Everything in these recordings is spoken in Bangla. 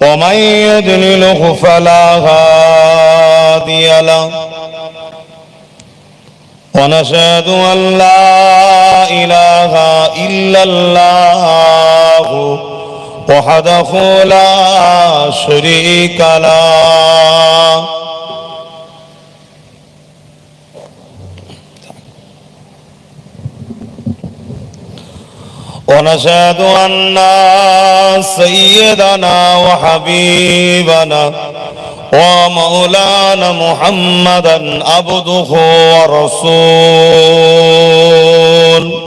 ومن يدلله فلا هادي له ونشهد أن لا إله إلا الله وحده لا شريك له ونشهد أن سيدنا وحبيبنا ومولانا محمدا عبده ورسول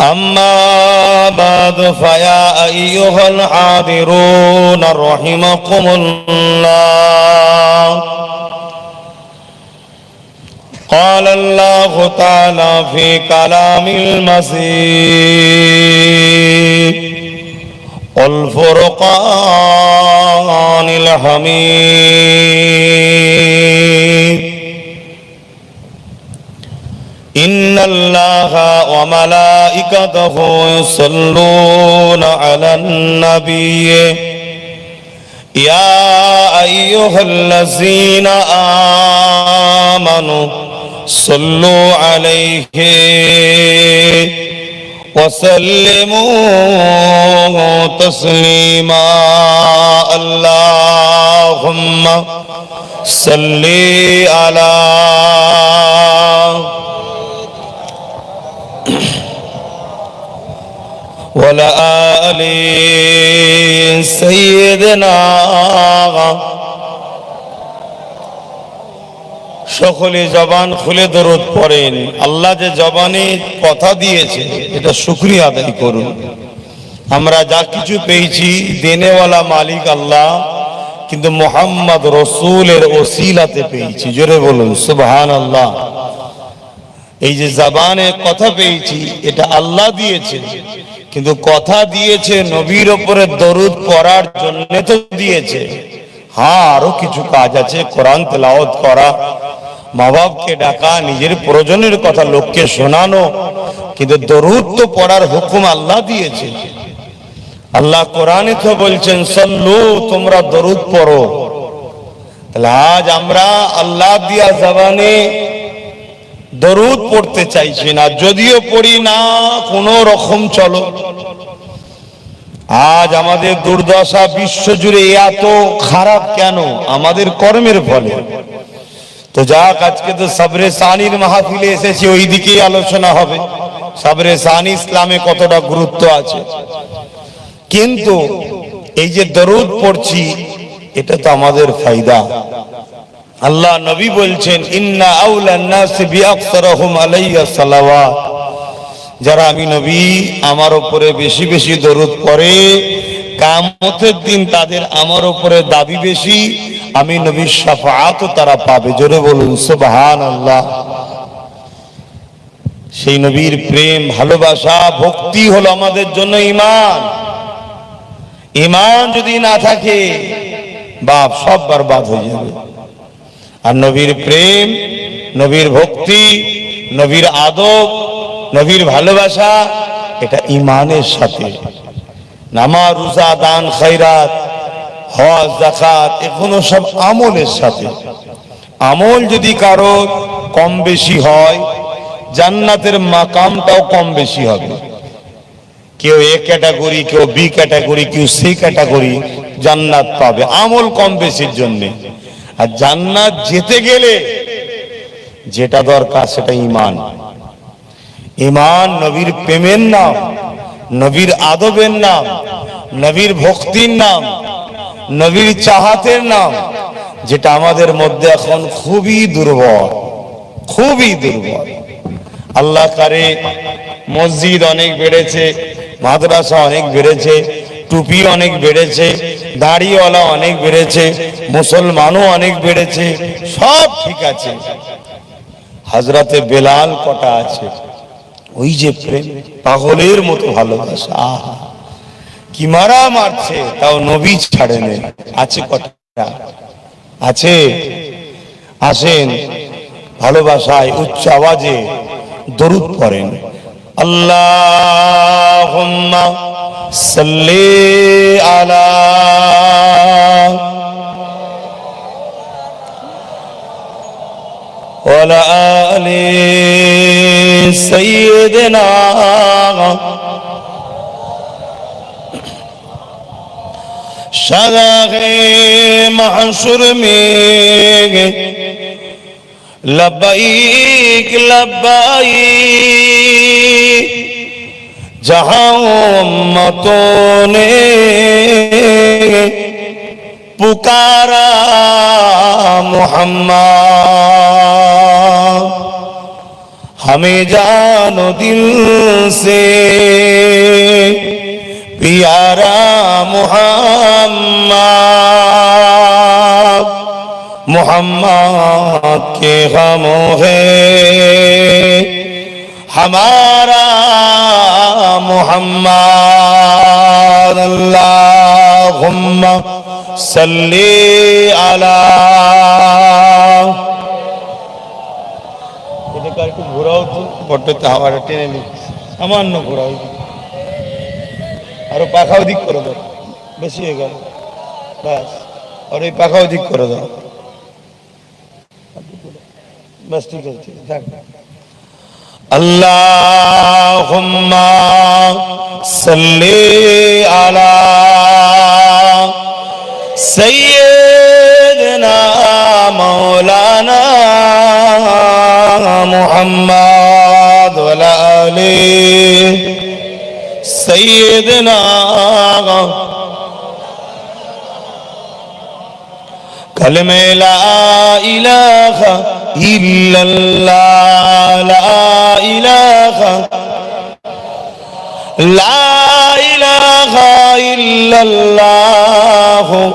أما بعد فيا أيها الحاضرون رحمكم الله قال الله تعالى في كلام المسيح والفرقان الحميد إن الله وملائكته يصلون على النبي يا أيها الذين آمنوا صلوا عليه وسلموا تسليما. اللهم صل على وعلى آل سيدنا সকলে জবান খুলে দরদ পড়েন। আল্লাহ যে জবানে কথা দিয়েছে, এটা শুক্রিয়া আদায় করুন। আমরা যা কিছু পেয়েছি, দেনেওয়ালা মালিক আল্লাহ, কিন্তু মোহাম্মদ রসুলের ওসিলাতে পেয়েছি। জোরে বলুন সুবহান আল্লাহ এই যে জবানে কথা পেয়েছি, এটা আল্লাহ দিয়েছে। কিন্তু কথা দিয়েছে নবীর ওপরে দরুদ পড়ার জন্য তো দিয়েছে। হ্যাঁ আরও কিছু কাজ আছে, কোরআন তেলাওয়াত করা। মা বাপকে ডাকা, নিজের প্রয়োজনের কথা লোককে শোনানো, কিন্তু দরুদ তো পড়ার হুকুম আল্লাহ দিয়েছে। আল্লাহ কোরআনে তো বলছেন, সল্লু, তোমরা দরুদ পড়ো। তাহলে আজ আমরা আল্লাহ দিয়া জবানে দরুদ পড়তে চাইছি না, যদিও পড়ি না, কোনো রকম চলো। আজ আমাদের দুর্দশা বিশ্বজুড়ে এত খারাপ কেন? আমাদের কর্মের ফলে। তো যাক, আজকে তো সাবরে সানির মাহফিলে এসেছি ওই দিকেই আলোচনা হবে। সাবরে সানি ইসলামে কতটা গুরুত্ব আছে। কিন্তু এই যে দরুদ পড়ছি, এটা তো আমাদের ফায়দা। আল্লাহ নবী বলছেন, ইন্না আউলান নাস বিআকসারহুম আলাইয়া সালাওয়াত। যারা আমি নবী, আমার উপরে বেশি বেশি দরুদ পড়ে, কামতের দিন তাদের আমার উপরে দাবি বেশি আমি নবীর শাফাআত তারা পাবে। জোরে বলুন সুবহান আল্লাহ সেই নবীর প্রেম, ভালোবাসা, ভক্তি হলো আমাদের জন্য ইমান ইমান যদি না থাকে, বাপ সব বরবাদ হয়ে যাবে। আর নবীর প্রেম, নবীর ভক্তি, নবীর আদব, নবীর ভালোবাসা, এটা ইমানের সাথে। নামা রোজা, দান খৈরাত হজ জাকাত এগুলো সব আমলের সাথে। আমল যদি কারও কম বেশি হয়, জান্নাতের মাকামটাও কম বেশি হবে। কেউ এ ক্যাটাগরি, কেউ বি ক্যাটাগরি, কেউ সি ক্যাটাগরি জান্নাত পাবে, আমল কম বেশির জন্য। আর জান্নাত যেতে গেলে যেটা দরকার সেটা ইমান ইমান নবীর প্রেমের নাম, নবীর আদবের নাম, নবীর ভক্তির নাম নবীর চাহাতের নাম, যেটা আমাদের মধ্যে এখন খুবই দুর্বল খুবই দুর্বল। আল্লাহ কারে মসজিদ অনেক বেড়েছে, মাদ্রাসা অনেক বেড়েছে, টুপি অনেক বেড়েছে, দাড়িওয়ালা অনেক বেড়েছে, মুসলমানও অনেক বেড়েছে, সব ঠিক আছে। হাজরাতে বেলাল কটা আছে? ওই যে প্রেম, পাগলের মতো ভালোবাসা। আহা কি মারা মারছে তাও নবী ছাড়ে নেই আছে কটা আছে আসেন ভালোবাসায় উচ্চ আওয়াজে দরুদ পড়েন আল্লাহুম্মা صل على وعلى آل سيدنا شرح محشر میں لبیک لبائی جہاں امتوں نے پکارا محمد ہمیں جانو دل سے পিয়ারা মোহাম্মদ কে হম হে? हमारा मोहम्मद अल्लाह सल्ली आला একটু ঘোরাও তো, বটে তো আমার টেনে নিচ্ছে। সামান্য আরো পাখাও দিক করে দাও বেশি হয়ে গেল ব্যাস আর এই পাখাও দিক করে দাও ব্যাস ঠিক আছে ঠিক আছে থাক اللهم صل على سيدنا مولانا محمد وعلى آله سيدنا كلمة لا إله إلا الله لا إله لا إله إلا الله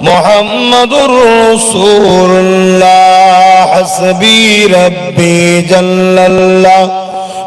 محمد رسول الله حسبي ربي جل الله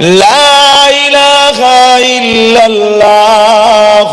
لا إله إلا الله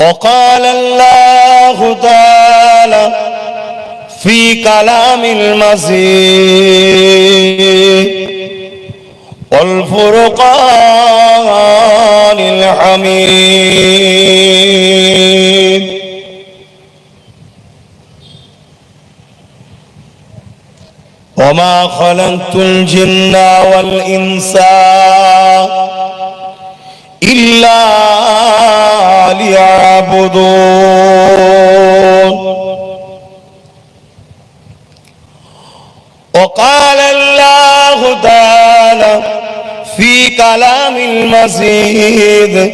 وقال الله تعالى في كلام المزيد والفرقان الحميد. وما خلقت الجن والإنس إلا ليعبدون. وقال الله تعالى في كلام المزيد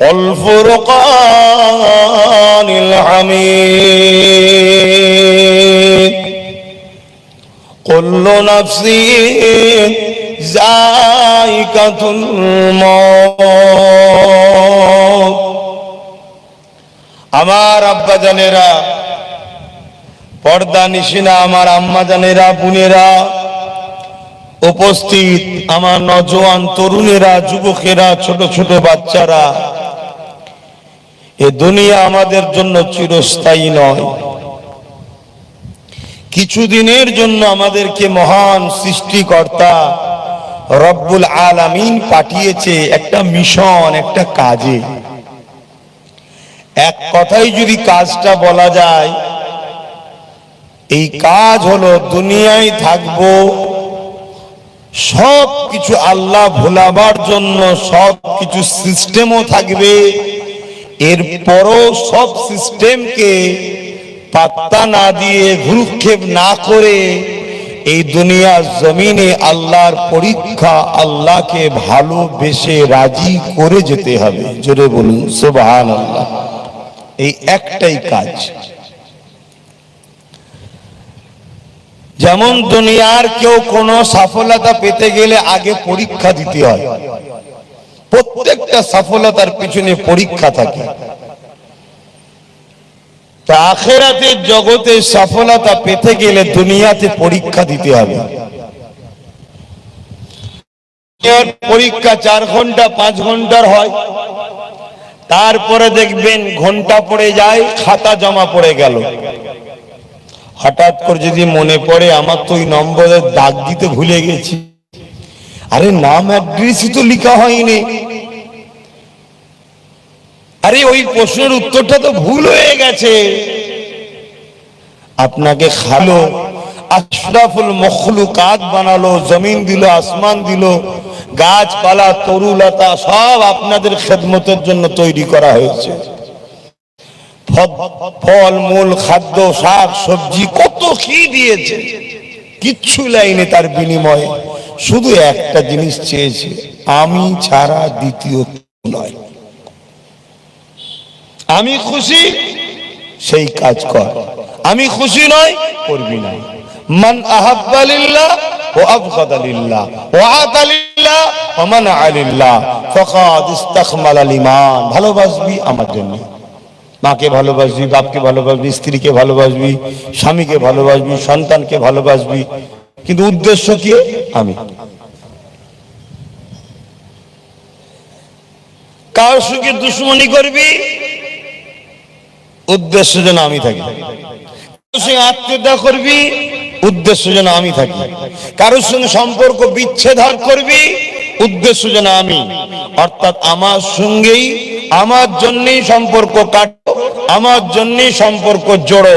والفرقان الحميد. كل نفس জায়গাতুল মত। আমার আব্বা জানেরা, পর্দা নিশিনা আমার আম্মা জানেরা, বোনেরা, উপস্থিত আমার নজওয়ান তরুণেরা, যুবকেরা, ছোট ছোট বাচ্চারা, এ দুনিয়া আমাদের জন্য চিরস্থায়ী নয়। কিছুদিনের জন্য আমাদেরকে মহান সৃষ্টিকর্তা রব্বুল আলামিন পাঠিয়েছে একটা মিশন, একটা কাজে। এক কথাই যদি কাজটা বলা যায়, এই কাজ হলো দুনিয়ায় থাকব সব কিছু আল্লাহ ভোলাবার জন্য সব কিছু সিস্টেমও থাকবে, এরপরও সব সিস্টেমকে পাত্তা না দিয়ে ভ্রুক্ষেপ না করে এই দুনিয়ার জমিনে আল্লাহর পরীক্ষা আল্লাহকে ভালোবেসে রাজি করে যেতে হবে। জোরে বলুন সুবহান আল্লাহ এই একটাই কাজ। যেমন দুনিয়ার কেউ কোনো সফলতা পেতে গেলে আগে পরীক্ষা দিতে হয়। প্রত্যেকটা সফলতার পিছনে পরীক্ষা থাকে। তা আখেরাতের জগতে সফলতা পেতে গেলে দুনিয়াতে পরীক্ষা দিতে হবে। পরীক্ষা চার ঘণ্টা, পাঁচ ঘণ্টার হয়। তারপরে দেখবেন ঘণ্টা পড়ে যায়, খাতা জমা পড়ে গেল। হঠাৎ করে যদি মনে পড়ে, আমার তো ওই নম্বরের দাগ দিতে ভুলে গেছি। আরে নাম, অ্যাড্রেসই তো লেখা হয়নি। আরে ওই প্রশ্নের উত্তরটা তো ভুল হয়ে গেছে। আপনাকে খালো, আশরাফুল মখলুকাত বানালো, জমিন দিল, আসমান দিল, গাছপালা, তরুলতা সব আপনাদের খেদমতের জন্য তৈরি করা হয়েছে। ফল মূল খাদ্য, শাক, সবজি, কত কি দিয়েছে? কিচ্ছু লাইনে তার বিনিময়ে, শুধু একটা জিনিস চেয়েছে, আমি ছাড়া দ্বিতীয় আমি খুশি, সেই কাজ কর। আমি খুশি নয়, করবি না। মান আহাব্বালিল্লাহ ও আবগাদালিল্লাহ ও আতালিল্লাহ ও মান আলিল্লাহ। ফাকাদ ইস্তাকমাল ভালোবাসবি আমার জন্য। মাকে ভালোবাসবি, বাপকে ভালোবাসবি, স্ত্রীকে ভালোবাসবি, স্বামীকে ভালোবাসবি, সন্তানকে ভালোবাসবি। কিন্তু উদ্দেশ্য কি? আমি। কার সঙ্গে দুশ্মনী করবি? উদ্দেশ্য যেন আমি থাকি। আত্মীয়তা করবি, উদ্দেশ্য যেন আমি থাকি। কারোর সঙ্গে সম্পর্ক বিচ্ছেদ করবি, উদ্দেশ্য যেন আমি। অর্থাৎ আমার সঙ্গেই, আমার জন্যই সম্পর্ক আমার জন্যই সম্পর্ক জোড়ো।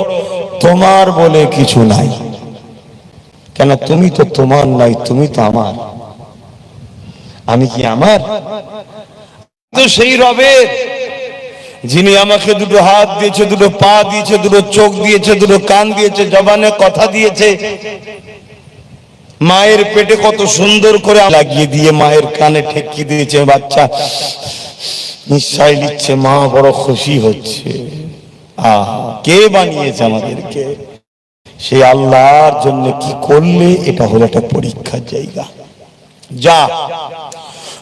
তোমার বলে কিছু নাই। কেন তুমি তো তোমার নাই তুমি তো আমার। আমি কি আমার? তো সেই রবের যিনি আমাকে দুটো হাত দিয়েছে, দুটো পা দিয়েছে, দুটো চোখ দিয়েছে, দুটো কান দিয়েছে, জবানে কথা দিয়েছে, মায়ের পেটে কত সুন্দর করে লাগিয়ে দিয়ে মায়ের কানে ঠেকিয়ে দিয়েছে, বাচ্চা। নিশ্চয় নিচ্ছে, মা বড় খুশি হচ্ছে। আহ, কে বানিয়েছে আমাদেরকে? সে আল্লাহর জন্য কি করলে? এটা হলো একটা পরীক্ষার জায়গা। যা।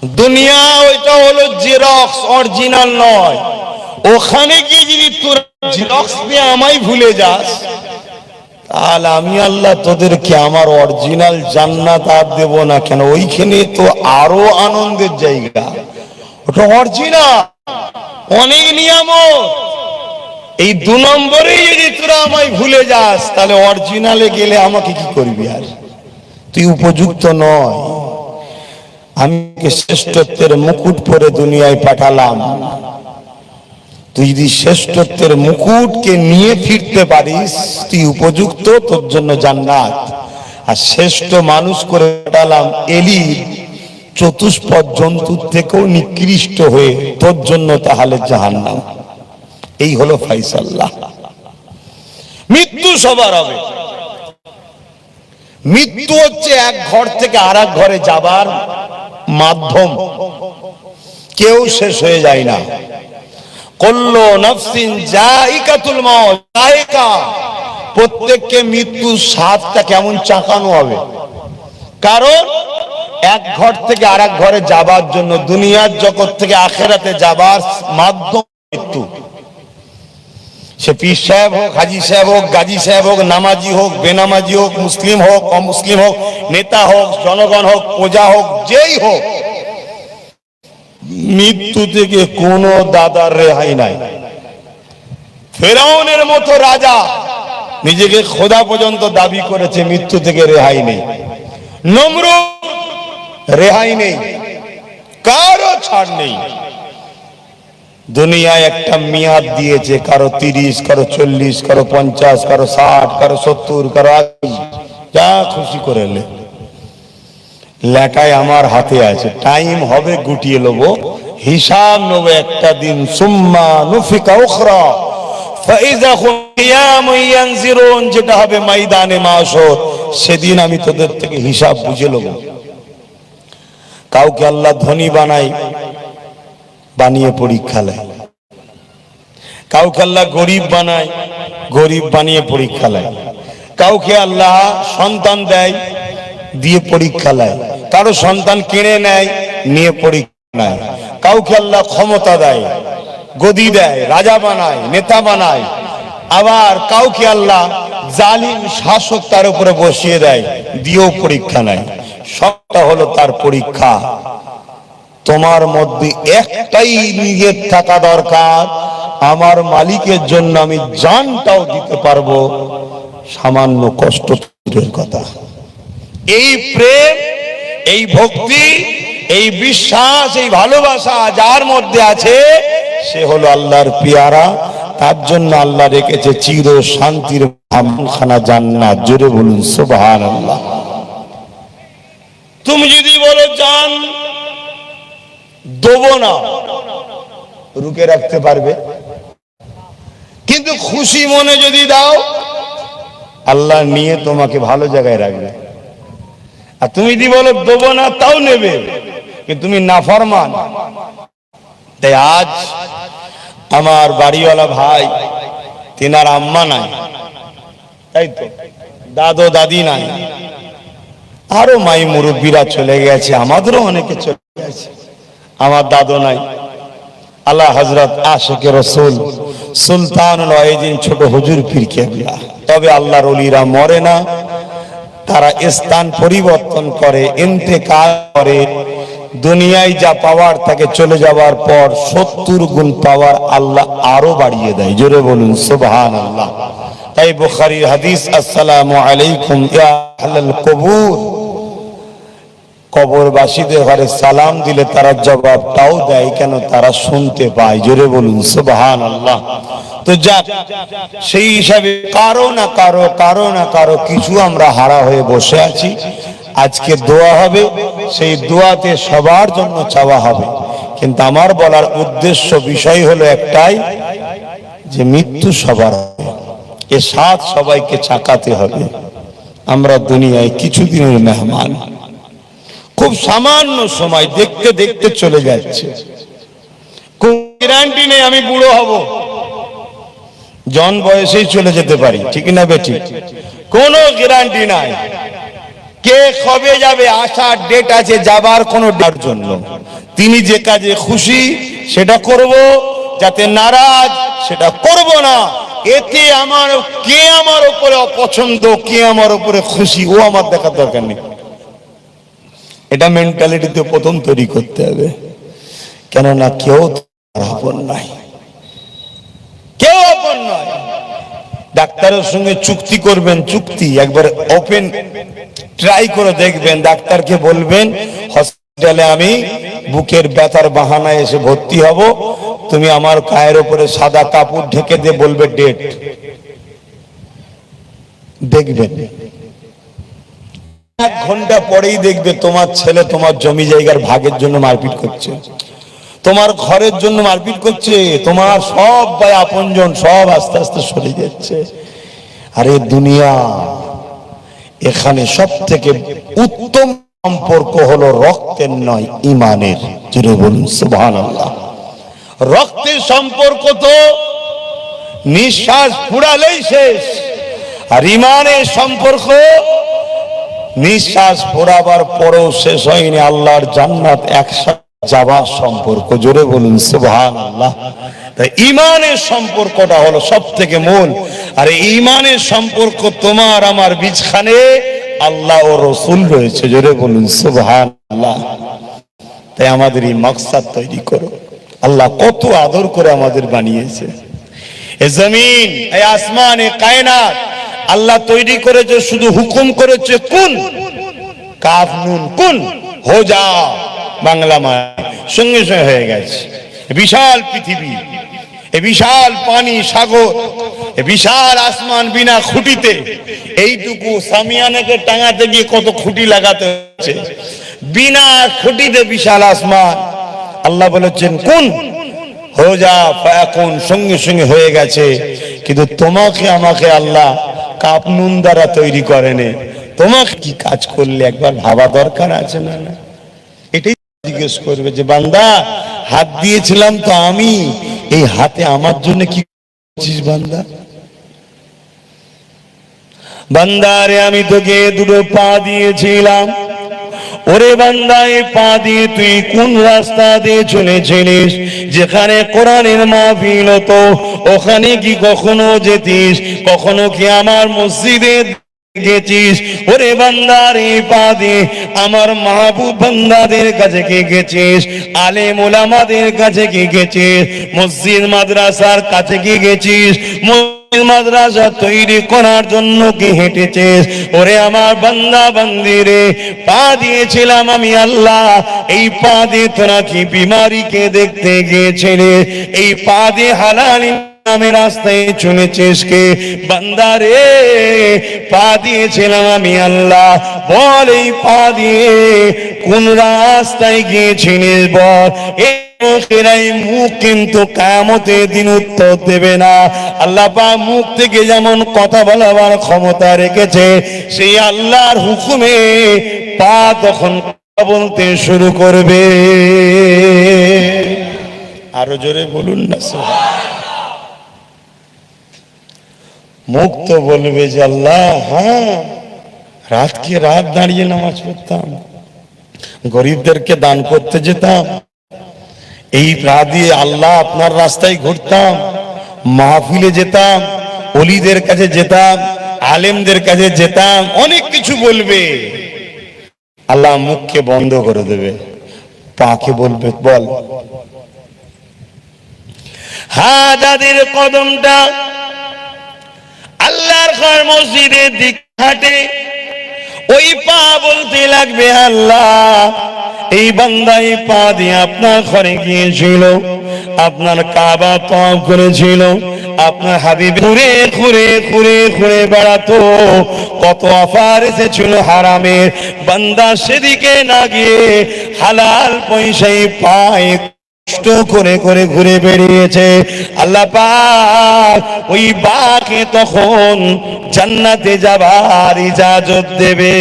দুনিয়া, ওইটা হলো জেরক্স অরিজিনাল নয়। ওখানে গিয়ে যদি তোর জেরক্স আমায় ভুলে যাস, তাহলে আমি আল্লাহ তোদেরকে আমার অরিজিনাল জান্নাত আর দেব না কেন? ওইখানে তো আরও আনন্দের জায়গা। ওটা অরিজিনাল অনেক নিয়ামত। এই দু নম্বরে যদি তোরা আমায় ভুলে যাস, তাহলে অরিজিনালে গেলে আমাকে কি করবি আর? তুই উপযুক্ত নয়। আমি শ্রেষ্ঠত্বের মুকুট পরে দুনিয়ায় পাঠালাম। তুই যদি শ্রেষ্ঠত্বের মুকুটকে নিয়ে ফিরতে পারিস, তুই উপযুক্ত, তোর জন্য জান্নাত। আর শ্রেষ্ঠ মানুষ করে পাঠালাম এলি চতুষ্পদ জন্তুর থেকেও নিকৃষ্ট হয়ে তোর জন্য তাহলে জাহান্নাম। এই হলো ফাইসাল্লাহ মৃত্যু সবার হবে। মৃত্যু হচ্ছে এক ঘর থেকে আর ঘরে যাবার মাধ্যম। কেউ শেষ হয়ে যায় না। কল্লো নফসিন জাইকাতুল মউত জাইকা প্রত্যেককে মৃত্যু স্বাদটা কেমন চাকানো হবে? কারণ এক ঘর থেকে আর ঘরে যাবার জন্য, দুনিয়ার জগৎ থেকে আখেরাতে যাবার মাধ্যম মৃত্যু। সে পীর সাহেব হোক, হাজি সাহেব হোক, গাজী সাহেব হোক, নামাজি হোক, বেনামাজি হোক, মুসলিম হোক, অমুসলিম হোক, নেতা হোক, জনগণ হোক, প্রজা হোক, যেই হোক মৃত্যু থেকে কোন দাদার রেহাই নাই। ফেরাউনের মতো রাজা নিজেকে খোদা পর্যন্ত দাবি করেছে, মৃত্যু থেকে রেহাই নেই। নম্র রেহাই নেই, কারও ছাড় নেই। দুনিয়ায় একটা মেয়াদ দিয়েছে, কারও তিরিশ, কারও চল্লিশ, কারও পঞ্চাশ, কারও ষাট, কারও সত্তর, কারও আশি। যা খুশি করে লে লেটায় আমার হাতে আছে। টাইম হবে গুটিয়ে নেব। হিসাব নেব একটা দিন। সুম্মা নুফিকা উখরা। যেটা হবে ময়দানে মাশর সেদিন আমি তোদের থেকে হিসাব বুঝে নেব। কাউকে আল্লাহ ধনী বানাই, বানিয়ে পরীক্ষা নেয়। কাউকে আল্লাহ গরিব বানায়, গরিব বানিয়ে পরীক্ষা নেয়। কাউকে আল্লাহ সন্তান দেয় দিয়ে পরীক্ষা নেয়। কারও সন্তান কিনে নেয়, নিয়ে পরীক্ষা নেয়। কাউকে আল্লাহ ক্ষমতা দেয়, গদি দেয়, রাজা বানায়, নেতা বানায়। আবার কাউকে আল্লাহ জালিম শাসক তার উপরে বসিয়ে দেয়, দিয়েও পরীক্ষা নেয়। সবটা হলো তার পরীক্ষা। তোমার মধ্যে একটাই নিজের থাকা দরকার। আমার মালিকের জন্য আমি জানটাও দিতে পারব। সামান্য কষ্ট কথা। এই প্রেম, এই ভক্তি, এই বিশ্বাস, এই ভালোবাসা যার মধ্যে আছে, সে হলো আল্লাহর পিয়ারা। তার জন্য আল্লাহ রেখেছে চির শান্তির খানা জোরে বলুন সুবহান আল্লাহ তুমি যদি বলো, জান দেবো না। রুকে রাখতে পারবে। কিন্তু খুশি মনে যদি দাও আল্লাহ নিয়ে তোমাকে ভালো জায়গায় রাখবে। আর তুমি যদি বলো, দেবো না, তাও নেবে। তুমি নাফরমান। তাই আজ আমার বাড়িওয়ালা ভাই, তিনার আম্মা নাই। তাই তো? দাদো, দাদি নাই। আরও মাই মুরব্বীরা চলে গেছে, আমাদেরও অনেকে চলে গেছে। আমার দাদু নাই। আল্লাহ হজরত আশেকে রসুল সুলতান ছোট হুজুর কেবলা তবে আল্লাহর অলিরা মরে না। তারা স্থান পরিবর্তন করে, ইন্তেকাল করে। দুনিয়ায় যা পাওয়ার তাকে চলে যাওয়ার পর সত্তর গুণ পাওয়ার আল্লাহ আরও বাড়িয়ে দেয়। জোরে বলুন সুবহান আল্লাহ তাই বুখারীর হাদিস, আসসালামু আলাইকুম, ইয়া আহলাল কবুর। কবরবাসীদের ঘরে সালাম দিলে তারা জবাবটাও দেয়, কেন তারা শুনতে পায়। জোরে বলুন সুবহান আল্লাহ তো যাক সেই হিসাবে কারও না কারও কারও না কারও কিছু আমরা হারা হয়ে বসে আছি। আজকে দোয়া হবে, সেই দোয়াতে সবার জন্য চাওয়া হবে। কিন্তু আমার বলার উদ্দেশ্য, বিষয় হলো একটাই, যে মৃত্যু সবার এ সাত সবাইকে চাকাতে হবে। আমরা দুনিয়ায় কিছুদিনের মেহমান। খুব সামান্য সময় দেখতে দেখতে চলে যাচ্ছে। আমি বুড়ো হব। জন বয়সেই চলে যেতে পারি, ঠিক না বেটি কোনো গ্যারান্টি নাই। কে কবে যাবে আসার ডেট আছে, যাবার কোনো ডার জন্য তিনি যে কাজে খুশি, সেটা করব, যাতে নারাজ, সেটা করব না। এতে আমার, কে আমার উপরে অপছন্দ, কে আমার উপরে খুশি, ও আমার দেখার দরকার নেই। এটা মেন্টালিটিতে প্রথম তৈরি করতে হবে। কেননা কেউ নাই। কেউ আপন নয়। ডাক্তারের সঙ্গে চুক্তি করবেন, চুক্তি, একবার ওপেন ট্রাই করে দেখবেন, ডাক্তারকে বলবেন, হসপিটালে আমি বুকের ব্যথার বাহানায় এসে ভর্তি হব। তুমি আমার গায়ের উপরে সাদা কাপড় ঢেকে দিয়ে বলবে ডেট। দেখবেন। এক ঘণ্টা পরেই দেখবে তোমার ছেলে তোমার জমি জায়গার ভাগের জন্য মারপিট করছে। তোমার ঘরের জন্য মারপিট করছে, তোমার সব ভাই আপনজন সব আস্তে আস্তে সরে যাচ্ছে। আরে দুনিয়া, এখানে সব থেকে উত্তম সম্পর্ক হলো রক্তের নয়, ইমানের। জুড়ে বলুন সুবহান রক্তের সম্পর্ক তো নিঃশ্বাস ফুরালেই শেষ, আর ইমানের সম্পর্ক নিঃশ্বাস ফোরাবার পরেও শেষ হয়নি। আল্লাহর জান্নাত একসাথে যাওয়ার সম্পর্ক, জোরে বলুন সুবহান তাই ইমানের সম্পর্কটা হলো সব থেকে মূল। আর ইমানের সম্পর্ক তোমার, আমার বীজখানে আল্লাহ ও রসুল রয়েছে, জোরে বলুন সুবহান আল্লাহ তাই আমাদের এই মকসাদ তৈরি করো। আল্লাহ কত আদর করে আমাদের বানিয়েছে। এ জমিন এই আসমান, এ কায়নাত, আল্লাহ তৈরি করেছে, শুধু হুকুম করেছে, কোন? কাফ নুন, কোন? হো যা বাংলা মায় সঙ্গে সঙ্গে হয়ে গেছে। বিশাল পৃথিবী, এ বিশাল পানি সাগর বিশাল আসমান বিনা খুঁটিতে। এইটুকু সামিয়ানাকে টাঙাতে গিয়ে কত খুঁটি লাগাতে হচ্ছে। বিনা খুঁটিতে বিশাল আসমান। আল্লাহ বলেছেন, কোন? হো যা, ফায়াকুন, সঙ্গে সঙ্গে হয়ে গেছে। কিন্তু তোমাকে, আমাকে আল্লাহ কাপ নুন দ্বারা তৈরি করেনি। তোমাকে কি কাজ করলে একবার ভাবা দরকার আছে না? এটাই জিজ্ঞেস করবে যে, বান্দা, হাত দিয়েছিলাম তো আমি, এই হাতে আমার জন্য কি করছিস বান্দা? বান্দারে আমি তোকে দুটো পা দিয়েছিলাম। ওরে বান্দা, এই পা দিয়ে তুই কোন রাস্তা দিয়ে চলেছিলিস? যেখানে কোরআনের মাহফিল হতো, ওখানে কি কখনো যেতিস? কখনো কি আমার মসজিদে গেছিস? ওরে বান্দার এই পা দিয়ে আমার মাহবুব বান্দাদের কাছে কি গেছিস? আলেম ওলামাদের কাছে কি গেছিস? মসজিদ মাদ্রাসার কাছে কি গেছিস? মাদ্রাসা তৈরি করার জন্য কি হেঁটেছিস? ওরে আমার বান্দা বান্দিরে পা দিয়েছিলাম আমি আল্লাহ। এই পা দিয়ে তোরা কি বিমারিকে দেখতে গিয়েছিলে এই পা দিয়ে হালালি আমি রাস্তায় চলেছিস কে? বান্দারে পা দিয়েছিলাম আমি আল্লাহ। বল এই পা দিয়ে কোন রাস্তায় গিয়েছিলিস বল? মুখ কিন্তু কামতে দিন উত্তর দেবে না। আল্লাহ পা মুখ থেকে যেমন কথা বলাবার ক্ষমতা রেখেছে, সেই আল্লাহর হুকুমে পা তখন বলতে শুরু করবে। আরও জোরে বলুন না মুখ তো বলবে যে আল্লাহ হ্যাঁ রাতকে রাত দাঁড়িয়ে নামাজ পড়তাম, গরিবদেরকে দান করতে যেতাম, এই রাত দিয়ে আল্লাহ আপনার রাস্তায় ঘুরতাম, মাহফিলে যেতাম, অলিদের কাছে যেতাম, আলেমদের কাছে যেতাম, অনেক কিছু বলবে। আল্লাহ মুখকে বন্ধ করে দেবে, পাকে বলবে, বল। হ্যাঁ যাদের কদমটা ঘর মসজিদের দিক হাটে, ওই পা বলতে লাগবে, আল্লাহ, এই বান্দা এই পা দিয়ে আপনার ঘরে গিয়েছিল, আপনার কাবা পাপ করেছিল, আপনার হাবিব ঘুরে ঘুরে ঘুরে ঘুরে বেড়াতো, কত অফার এসেছিল হারামের, বান্দা সেদিকে না গিয়ে হালাল পয়সায় পায় করে করে ঘুরে বেরিয়েছে আল্লাহ ওই বাকে তখন জান্নাতে যাবার ইজাজত দেবে।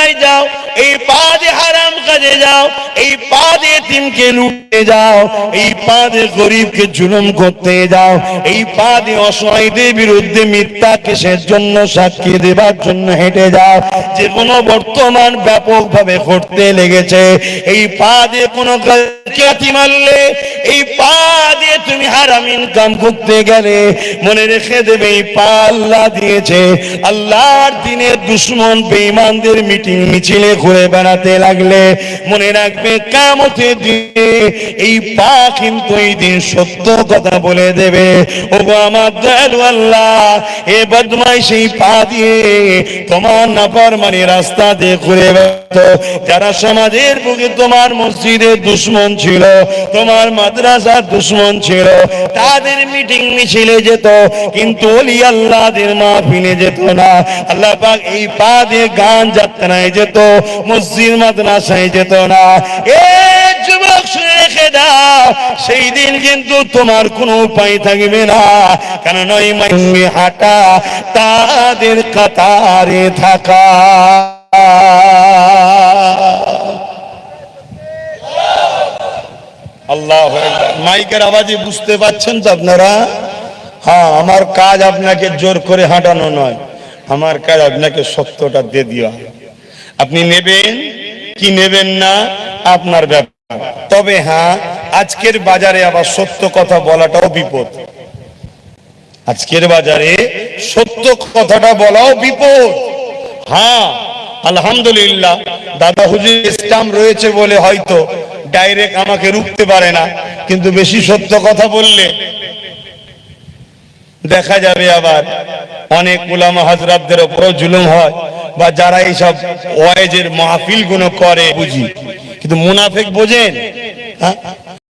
যাত্রায় যাও, এই পা দিয়ে হারাম কাজে যাও, এই পা দিয়ে তিনকে লুটতে যাও, এই পা দিয়ে গরিবকে জুলুম করতে যাও, এই পা দিয়ে অসহায়দের বিরুদ্ধে মিথ্যা কেসের জন্য সাক্ষী দেবার জন্য হেঁটে যাও। যে কোনো বর্তমান ব্যাপকভাবে ঘটতে লেগেছে। এই পা দিয়ে কোনো খ্যাতি মারলে এই পা দিয়ে তুমি হারাম ইনকাম করতে গেলে, মনে রেখে দেবে, এই পা আল্লাহ দিয়েছে। আল্লাহর দিনের দুশ্মন বেঈমানদের মিটিং মিছিলে ঘুরে বেড়াতে লাগলে মনে রাখবে কামতে দিয়ে এই পা কিন্তু এই দিন সত্য কথা বলে দেবে। ও আমার দয়ালু এ বদমাই সেই পা দিয়ে তোমার নাপার মানে রাস্তা দিয়ে ঘুরে বেড়াতো। যারা সমাজের বুকে তোমার মসজিদের দুশ্মন ছিল, তোমার মাদ্রাসার দুশ্মন ছিল, তাদের মিটিং মিছিলে যেত, কিন্তু ওলি আল্লাহদের মাহফিলে যেত না। আল্লাহ পাক এই পা দিয়ে গান যাত্রায় যেত, মসজিদ মাদ্রাসায় যেত না। সেই দিন কিন্তু তোমার কোনো উপায় থাকবে না। হাঁটা, তাদের কাতারে থাকা। আল্লাহ মাইকের আওয়াজে বুঝতে পাচ্ছেন তো আপনারা? হ্যাঁ আমার কাজ আপনাকে জোর করে হাঁটানো নয়। আমার কাজ আপনাকে সত্যটা দিয়ে দেওয়া। আপনি নেবেন, কি নেবেন না, আপনার ব্যাপার। তবে হ্যাঁ আজকের বাজারে আবার সত্য কথা বলাটাও বিপদ। আজকের বাজারে সত্য কথাটা বলাও বিপদ। হ্যাঁ আলহামদুলিল্লাহ, দাদা হুজুর ইসলাম রয়েছে বলে হয়তো ডাইরেক্ট আমাকে রুখতে পারে না, কিন্তু বেশি সত্য কথা বললে দেখা যাবে আবার। অনেক উলামা হাজরাতদের ওপরও জুলুম হয় বা যারা এইসব ওয়াইজের মাহফিলগুলো করে, বুঝি। কিন্তু মুনাফেক বোঝেন? হ্যাঁ?